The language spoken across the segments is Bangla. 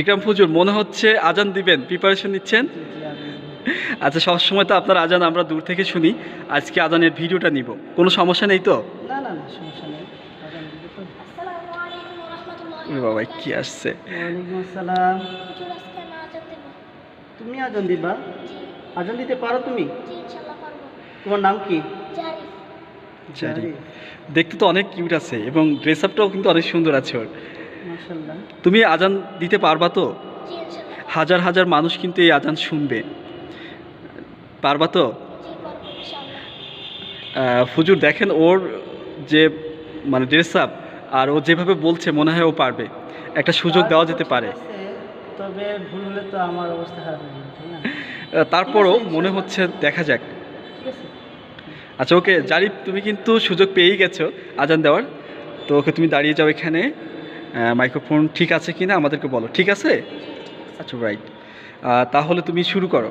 ইকরাম ফুজুর মনে হচ্ছে আজান দিবেন প্রিপারেশন নিচ্ছেন? আচ্ছা সবসময় তো আপনার আজান আমরা দূর থেকে শুনি আজকে আজানের ভিডিওটা নিব। কোনো সমস্যা নেই তো? বাবা কি আসছে? তুমি আজান দিবা? আজান দিতে পারো তুমি? তোমার নাম কি? দেখতে তো অনেক কিউট আছে এবং ড্রেস আপটাও কিন্তু অনেক সুন্দর আছে ওর। তুমি আজান দিতে পারবা তো? হাজার হাজার মানুষ কিন্তু এই আজান শুনবে। পারবা তো? জি পারব ইনশাআল্লাহ। আহ, ফুজুর দেখেন ওর যে মানে ড্রেস আপ আর ও যেভাবে বলছে মনে হয় ও পারবে। একটা সুযোগ দেওয়া যেতে পারে। তবে ভুল হলে তো আমার অবস্থা খারাপ হয়ে যাবে তাই না? আহ, তারপরও মনে হচ্ছে দেখা যাক। ঠিক আছে। আচ্ছা ওকে জারিফ তুমি কিন্তু সুযোগ পেয়েই গেছো আজান দেওয়ার। তো ওকে তুমি দাঁড়িয়ে যাও এখানে। মাইক্রোফোন ঠিক আছে কি না আমাদেরকে বলো। ঠিক আছে? আচ্ছা রাইট তাহলে তুমি শুরু করো।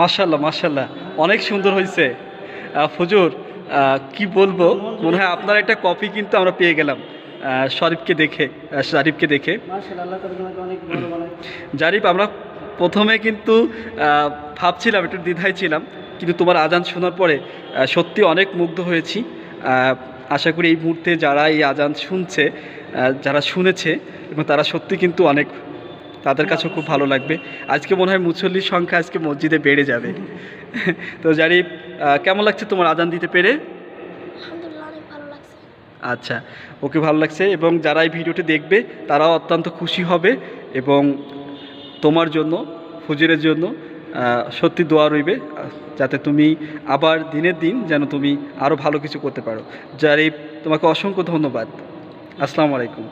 মাশাল্লাহ মাশাল্লাহ অনেক সুন্দর হয়েছে ফুজুর কি বলব? মনে হয় আপনার একটা কপি কিন্তু আমরা পেয়ে গেলাম। শরীফকে দেখে শারিফকে দেখে। জারিফ আমরা প্রথমে কিন্তু ভাবছিলাম একটু দ্বিধায় ছিলাম। কিন্তু তোমার আজান শোনার পরে সত্যি অনেক মুগ্ধ হয়েছি। আশা করি এই মুহূর্তে যারা এই আজান শুনছে যারা শুনেছে এবং তারা সত্যি কিন্তু অনেক তাদের কাছেও খুব ভালো লাগবে। আজকে মনে হয় মুসল্লির সংখ্যা আজকে মসজিদে বেড়ে যাবে। তো জারিফ কেমন লাগছে তোমার আজান দিতে পেরে? আচ্ছা ওকে ভালো লাগছে। এবং যারা এই ভিডিওটি দেখবে তারাও অত্যন্ত খুশি হবে এবং তোমার জন্য ফুজিরের জন্য সত্যি দোয়া রইবে যাতে তুমি আবার দিনের দিন যেন তুমি আরও ভালো কিছু করতে পারো। যার এই তোমাকে অসংখ্য ধন্যবাদ। আসসালামু আলাইকুম।